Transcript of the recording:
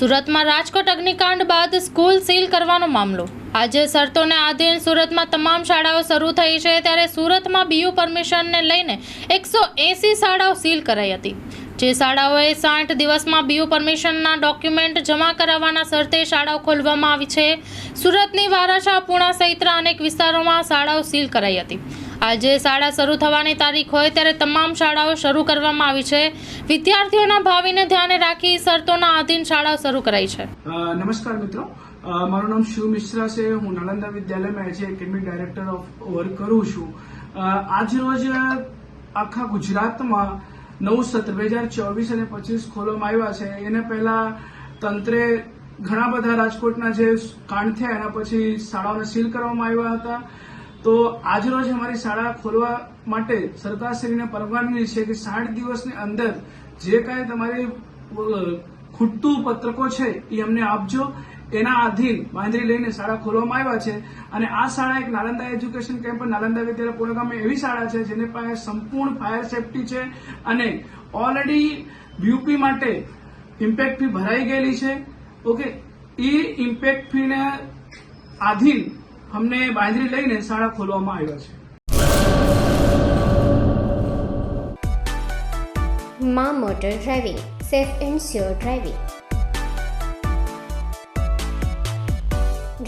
સુરતમાં રાજકોટ અગ્નિકાંડ બાદ school seal કરવાનો મામલો. આજે શરતોને આધીન સુરતમાં તમામ શાળાઓ શરૂ થઈ છે ત્યારે સુરતમાં બીયુ પરમિશનને લઈને એકસો શાળાઓ સીલ કરાઈ હતી. જે શાળાઓએ સાઠ દિવસમાં બીયુ પરમિશનના ડોક્યુમેન્ટ જમા કરાવવાના શરતે શાળાઓ ખોલવામાં આવી છે. સુરતની વારાછા પૂણા સહિતના અનેક વિસ્તારોમાં શાળાઓ સીલ કરાઈ હતી. આજે શાળા શરૂ થવાની તારીખ હોય ત્યારે તમામ શાળાઓ શરૂ કરવામાં આવી છે. વિદ્યાર્થીઓના ભાવિને ધ્યાને રાખી શરતોના આધીન શાળાઓ શરૂ કરાઈ છે. નમસ્કાર મિત્રો. મારું નામ શિવ મિશ્રા છે. હું નાલંદા વિદ્યાલયમાં edge academy director of work કરું છું. આજ આખા ગુજરાતમાં નવું સત્ર બે હજાર ચોવીસ અને પચીસ ખોલવામાં આવ્યા છે. એને પહેલા તંત્રે ઘણા બધા રાજકોટના જે કાંડ થયા, એના પછી શાળાઓને સીલ કરવામાં આવ્યા હતા. તો આજરોજ અમારી શાળા ખોલવા માટે સરકારશ્રીને પરવાનગી છે કે સાઠ દિવસની અંદર જે કાંઈ તમારી ખૂટતું પત્રકો છે, એ અમને આપજો. એના આધીન બાંધરી લઈને શાળા ખોલવામાં આવ્યા છે. અને આ શાળા એક નાલંદા એજ્યુકેશન કેમ્પ, નાલંદા વિદ્યાલય પૂર્ણ ગામે એવી શાળા છે જેની પાસે સંપૂર્ણ ફાયર સેફટી છે અને ઓલરેડી યુપી માટે ઇમ્પેક્ટ ફી ભરાઈ ગયેલી છે. ઓકે એ ઇમ્પેક્ટ ફીને આધીન અમને બાંધરી લઈને શાળા ખોલવામાં આવ્યા છે. Maa motor driving safe and sure driving